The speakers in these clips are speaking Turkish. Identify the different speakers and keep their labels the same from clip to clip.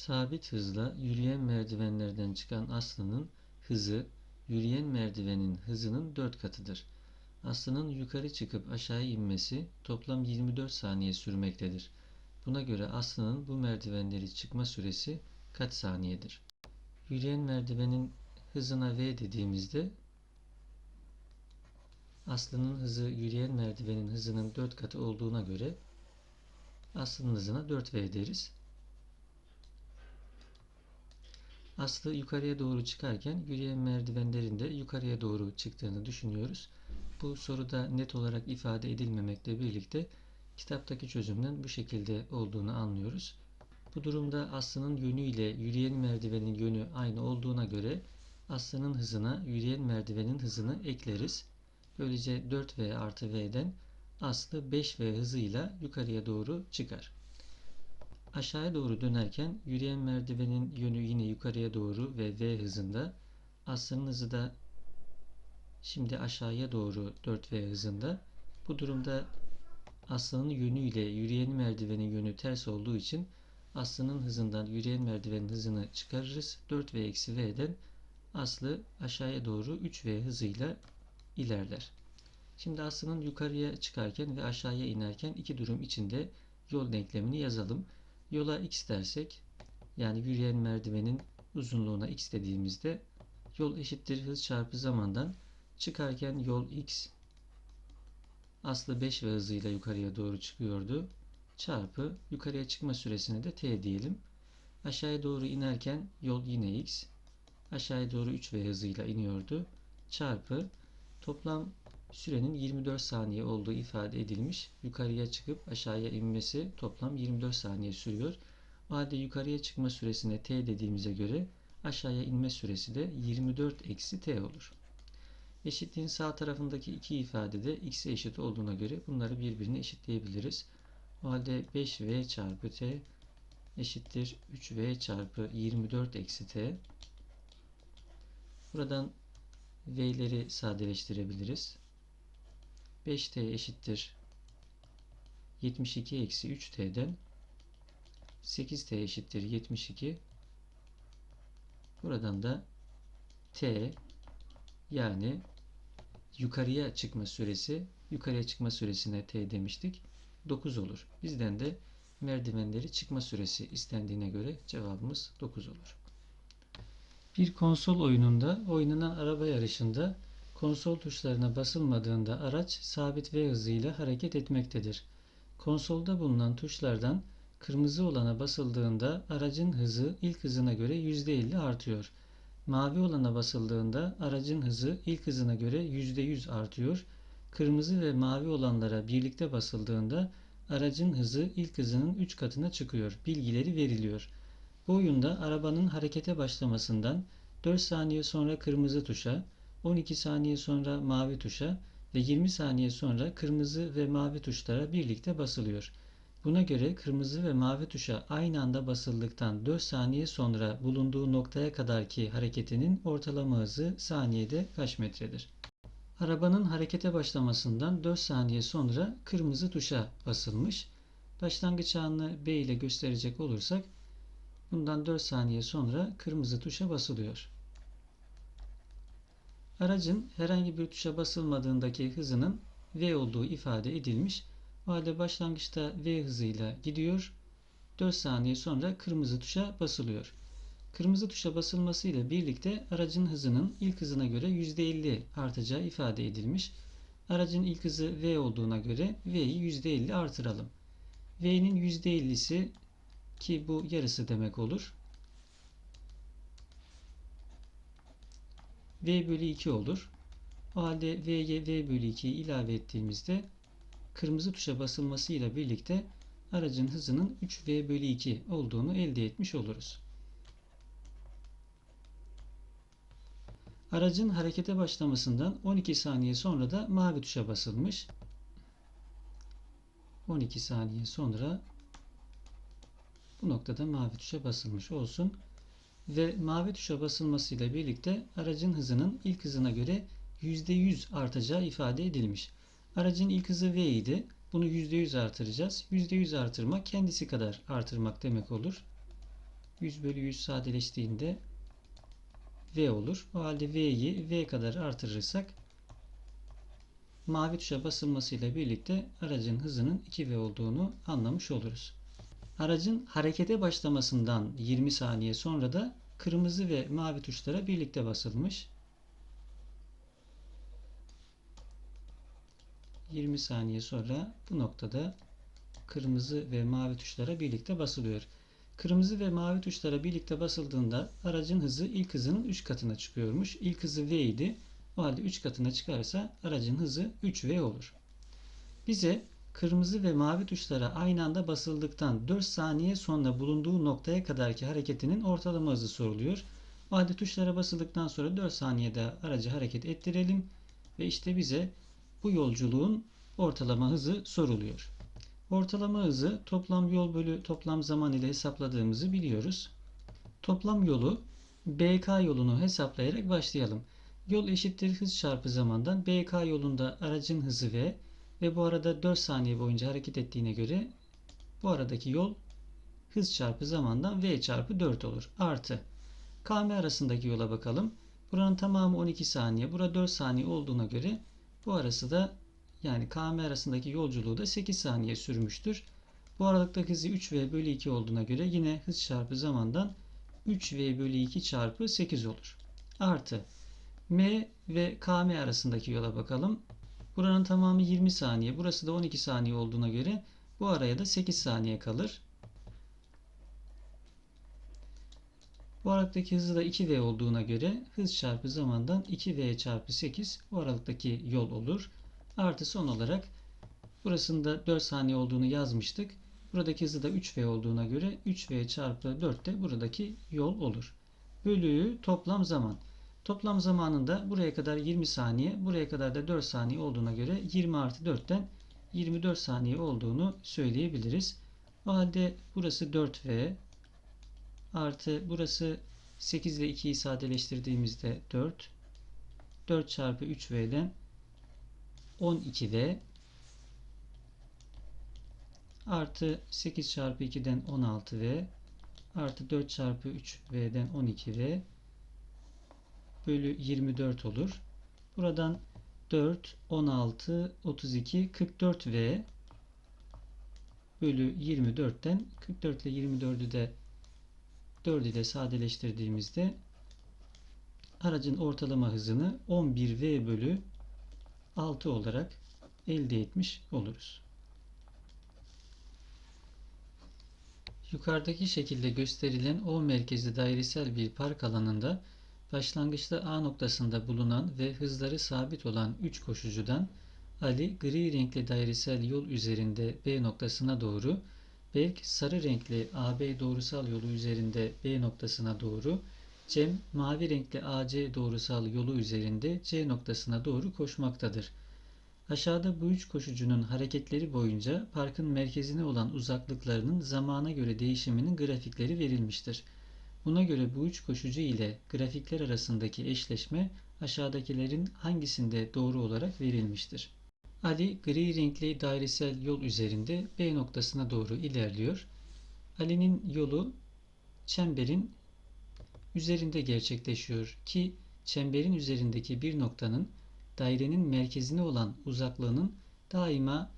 Speaker 1: Sabit hızla yürüyen merdivenlerden çıkan Aslı'nın hızı yürüyen merdivenin hızının 4 katıdır. Aslı'nın yukarı çıkıp aşağı inmesi toplam 24 saniye sürmektedir. Buna göre Aslı'nın bu merdivenleri çıkma süresi kaç saniyedir? Yürüyen merdivenin hızına V dediğimizde Aslı'nın hızı yürüyen merdivenin hızının 4 katı olduğuna göre Aslı'nın hızına 4V deriz. Aslı yukarıya doğru çıkarken yürüyen merdivenlerin de yukarıya doğru çıktığını düşünüyoruz. Bu soruda net olarak ifade edilmemekle birlikte kitaptaki çözümden bu şekilde olduğunu anlıyoruz. Bu durumda Aslı'nın yönüyle yürüyen merdivenin yönü aynı olduğuna göre Aslı'nın hızına yürüyen merdivenin hızını ekleriz. Böylece 4V artı V'den Aslı 5V hızıyla yukarıya doğru çıkar. Aşağıya doğru dönerken yürüyen merdivenin yönü yine yukarıya doğru ve V hızında. Aslı'nın hızı da şimdi aşağıya doğru 4V hızında. Bu durumda Aslı'nın yönüyle yürüyen merdivenin yönü ters olduğu için Aslı'nın hızından yürüyen merdivenin hızını çıkarırız. 4V eksi V'den Aslı aşağıya doğru 3V hızıyla ilerler. Şimdi Aslı'nın yukarıya çıkarken ve aşağıya inerken iki durum içinde yol denklemini yazalım. Yola x dersek yani yürüyen merdivenin uzunluğuna x dediğimizde yol eşittir hız çarpı zamandan çıkarken yol x aslı 5 ve hızıyla yukarıya doğru çıkıyordu. Çarpı yukarıya çıkma süresine de t diyelim. Aşağıya doğru inerken yol yine x. Aşağıya doğru 3 ve hızıyla iniyordu. Çarpı toplam sürenin 24 saniye olduğu ifade edilmiş. Yukarıya çıkıp aşağıya inmesi toplam 24 saniye sürüyor. O halde yukarıya çıkma süresine t dediğimize göre aşağıya inme süresi de 24 eksi t olur. Eşitliğin sağ tarafındaki iki ifadede x'e eşit olduğuna göre bunları birbirine eşitleyebiliriz. O halde 5v çarpı t eşittir 3v çarpı 24 eksi t. Buradan v'leri sadeleştirebiliriz. 5t eşittir 72 eksi 3t'den 8t eşittir 72 buradan da t yani yukarıya çıkma süresi yukarıya çıkma süresine t demiştik 9 olur. Bizden de merdivenleri çıkma süresi istendiğine göre cevabımız 9 olur. Bir konsol oyununda oynanan araba yarışında Konsol tuşlarına basılmadığında araç sabit V hızıyla hareket etmektedir. Konsolda bulunan tuşlardan kırmızı olana basıldığında aracın hızı ilk hızına göre %50 artıyor. Mavi olana basıldığında aracın hızı ilk hızına göre %100 artıyor. Kırmızı ve mavi olanlara birlikte basıldığında aracın hızı ilk hızının 3 katına çıkıyor. Bilgileri veriliyor. Bu oyunda arabanın harekete başlamasından 4 saniye sonra kırmızı tuşa, 12 saniye sonra mavi tuşa ve 20 saniye sonra kırmızı ve mavi tuşlara birlikte basılıyor. Buna göre kırmızı ve mavi tuşa aynı anda basıldıktan 4 saniye sonra bulunduğu noktaya kadarki hareketinin ortalama hızı saniyede kaç metredir? Arabanın harekete başlamasından 4 saniye sonra kırmızı tuşa basılmış. Başlangıç anını B ile gösterecek olursak bundan 4 saniye sonra kırmızı tuşa basılıyor. Aracın herhangi bir tuşa basılmadığındaki hızının v olduğu ifade edilmiş. O halde başlangıçta v hızıyla gidiyor. 4 saniye sonra kırmızı tuşa basılıyor. Kırmızı tuşa basılmasıyla birlikte aracın hızının ilk hızına göre %50 artacağı ifade edilmiş. Aracın ilk hızı v olduğuna göre v'yi %50 artıralım. v'nin %50'si ki bu yarısı demek olur. V bölü 2 olur. O halde v'ye v bölü 2'yi ilave ettiğimizde kırmızı tuşa basılmasıyla birlikte aracın hızının 3v bölü 2 olduğunu elde etmiş oluruz. Aracın harekete başlamasından 12 saniye sonra da mavi tuşa basılmış. 12 saniye sonra bu noktada mavi tuşa basılmış olsun ve mavi tuşa basılmasıyla birlikte aracın hızının ilk hızına göre %100 artacağı ifade edilmiş. Aracın ilk hızı V idi. Bunu %100 artıracağız. %100 artırmak kendisi kadar artırmak demek olur. 100 bölü 100 sadeleştiğinde V olur. O halde V'yi V kadar artırırsak mavi tuşa basılmasıyla birlikte aracın hızının 2V olduğunu anlamış oluruz. Aracın harekete başlamasından 20 saniye sonra da kırmızı ve mavi tuşlara birlikte basılmış. 20 saniye sonra bu noktada kırmızı ve mavi tuşlara birlikte basılıyor. Kırmızı ve mavi tuşlara birlikte basıldığında aracın hızı ilk hızının 3 katına çıkıyormuş. İlk hızı V idi. O halde 3 katına çıkarsa aracın hızı 3V olur. Bize kırmızı ve mavi tuşlara aynı anda basıldıktan 4 saniye sonra bulunduğu noktaya kadarki hareketinin ortalama hızı soruluyor. O tuşlara basıldıktan sonra 4 saniyede aracı hareket ettirelim ve işte bize bu yolculuğun ortalama hızı soruluyor. Ortalama hızı toplam yol bölü toplam zaman ile hesapladığımızı biliyoruz. Toplam yolu BK yolunu hesaplayarak başlayalım. Yol eşittir hız çarpı zamandan BK yolunda aracın hızı V ve bu arada 4 saniye boyunca hareket ettiğine göre bu aradaki yol hız çarpı zamandan V çarpı 4 olur. Artı KM arasındaki yola bakalım. Buranın tamamı 12 saniye. Burada 4 saniye olduğuna göre bu arası da yani KM arasındaki yolculuğu da 8 saniye sürmüştür. Bu aralıktaki hızı 3V bölü 2 olduğuna göre yine hız çarpı zamandan 3V bölü 2 çarpı 8 olur. Artı M ve KM arasındaki yola bakalım. Buranın tamamı 20 saniye. Burası da 12 saniye olduğuna göre bu araya da 8 saniye kalır. Bu aralıktaki hızı da 2V olduğuna göre hız çarpı zamandan 2V çarpı 8 bu aralıktaki yol olur. Artı son olarak burasında 4 saniye olduğunu yazmıştık. Buradaki hızı da 3V olduğuna göre 3V çarpı 4 de buradaki yol olur. Bölüğü toplam zaman. Toplam zamanında buraya kadar 20 saniye, buraya kadar da 4 saniye olduğuna göre 20 artı 4'ten 24 saniye olduğunu söyleyebiliriz. O halde burası 4V artı burası 8 ile 2'yi sadeleştirdiğimizde 4. 4 çarpı 3V'den 12V artı 8 çarpı 2'den 16V artı 4 çarpı 3V'den 12V bölü 24 olur. Buradan 4, 16, 32, 44V bölü 24'ten 44 ile 24'ü de 4 ile sadeleştirdiğimizde aracın ortalama hızını 11V bölü 6 olarak elde etmiş oluruz. Yukarıdaki şekilde gösterilen O merkezli dairesel bir park alanında başlangıçta A noktasında bulunan ve hızları sabit olan 3 koşucudan Ali gri renkli dairesel yol üzerinde B noktasına doğru, Berk sarı renkli AB doğrusal yolu üzerinde B noktasına doğru, Cem mavi renkli AC doğrusal yolu üzerinde C noktasına doğru koşmaktadır. Aşağıda bu üç koşucunun hareketleri boyunca parkın merkezine olan uzaklıklarının zamana göre değişiminin grafikleri verilmiştir. Buna göre bu üç koşucu ile grafikler arasındaki eşleşme aşağıdakilerin hangisinde doğru olarak verilmiştir. Ali gri renkli dairesel yol üzerinde B noktasına doğru ilerliyor. Ali'nin yolu çemberin üzerinde gerçekleşiyor ki çemberin üzerindeki bir noktanın dairenin merkezine olan uzaklığının daima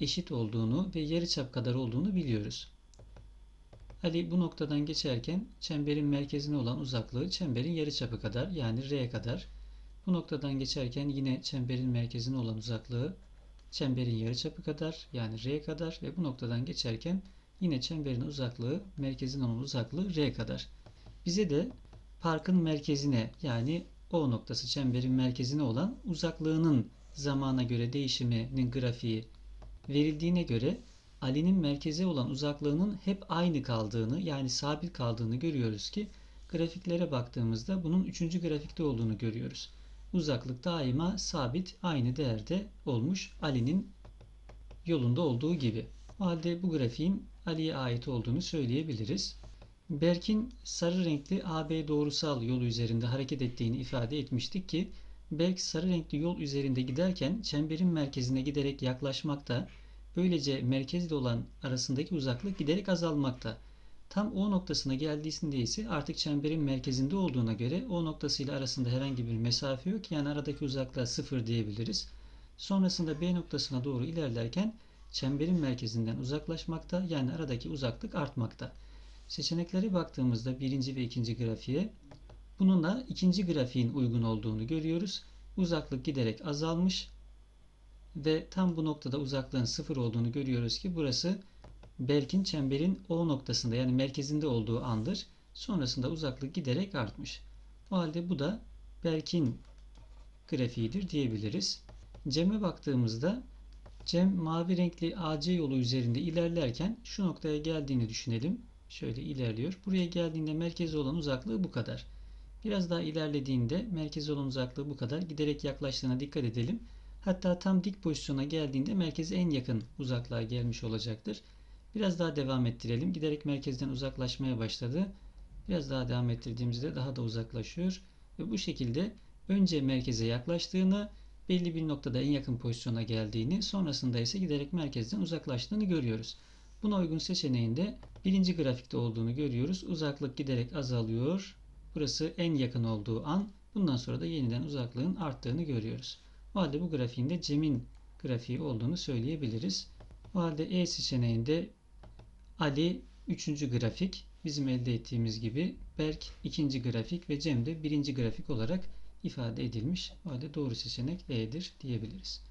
Speaker 1: eşit olduğunu ve yarıçap kadar olduğunu biliyoruz. Ali bu noktadan geçerken çemberin merkezine olan uzaklığı çemberin yarıçapı kadar yani R kadar. Bu noktadan geçerken yine çemberin merkezine olan uzaklığı çemberin yarıçapı kadar yani R kadar ve bu noktadan geçerken yine çemberin uzaklığı merkezine olan uzaklığı R kadar. Bize de parkın merkezine yani O noktası çemberin merkezine olan uzaklığının zamana göre değişiminin grafiği verildiğine göre Ali'nin merkeze olan uzaklığının hep aynı kaldığını yani sabit kaldığını görüyoruz ki grafiklere baktığımızda bunun üçüncü grafikte olduğunu görüyoruz. Uzaklık daima sabit aynı değerde olmuş Ali'nin yolunda olduğu gibi. O halde bu grafiğin Ali'ye ait olduğunu söyleyebiliriz. Berk'in sarı renkli AB doğrusal yolu üzerinde hareket ettiğini ifade etmiştik ki Berk sarı renkli yol üzerinde giderken çemberin merkezine giderek yaklaşmakta Böylece merkezle olan arasındaki uzaklık giderek azalmakta. Tam O noktasına geldiğinde ise artık çemberin merkezinde olduğuna göre O noktasıyla arasında herhangi bir mesafe yok. Yani aradaki uzaklığa sıfır diyebiliriz. Sonrasında B noktasına doğru ilerlerken çemberin merkezinden uzaklaşmakta yani aradaki uzaklık artmakta. Seçeneklere baktığımızda birinci ve ikinci grafiğe bununla ikinci grafiğin uygun olduğunu görüyoruz. Uzaklık giderek azalmış ve tam bu noktada uzaklığın sıfır olduğunu görüyoruz ki burası Berk'in çemberin O noktasında yani merkezinde olduğu andır. Sonrasında uzaklık giderek artmış. O halde bu da Berk'in grafiğidir diyebiliriz. Cem'e baktığımızda Cem mavi renkli AC yolu üzerinde ilerlerken şu noktaya geldiğini düşünelim. Şöyle ilerliyor. Buraya geldiğinde merkeze olan uzaklığı bu kadar. Biraz daha ilerlediğinde merkeze olan uzaklığı bu kadar. Giderek yaklaştığına dikkat edelim. Hatta tam dik pozisyona geldiğinde merkeze en yakın uzaklığa gelmiş olacaktır. Biraz daha devam ettirelim. Giderek merkezden uzaklaşmaya başladı. Biraz daha devam ettirdiğimizde daha da uzaklaşıyor. Ve bu şekilde önce merkeze yaklaştığını, belli bir noktada en yakın pozisyona geldiğini, sonrasında ise giderek merkezden uzaklaştığını görüyoruz. Buna uygun seçeneğinde birinci grafikte olduğunu görüyoruz. Uzaklık giderek azalıyor. Burası en yakın olduğu an. Bundan sonra da yeniden uzaklığın arttığını görüyoruz. O halde bu grafiğin de Cem'in grafiği olduğunu söyleyebiliriz. O halde E seçeneğinde Ali 3. grafik bizim elde ettiğimiz gibi Berk 2. grafik ve Cem de 1. grafik olarak ifade edilmiş. O halde doğru seçenek E'dir diyebiliriz.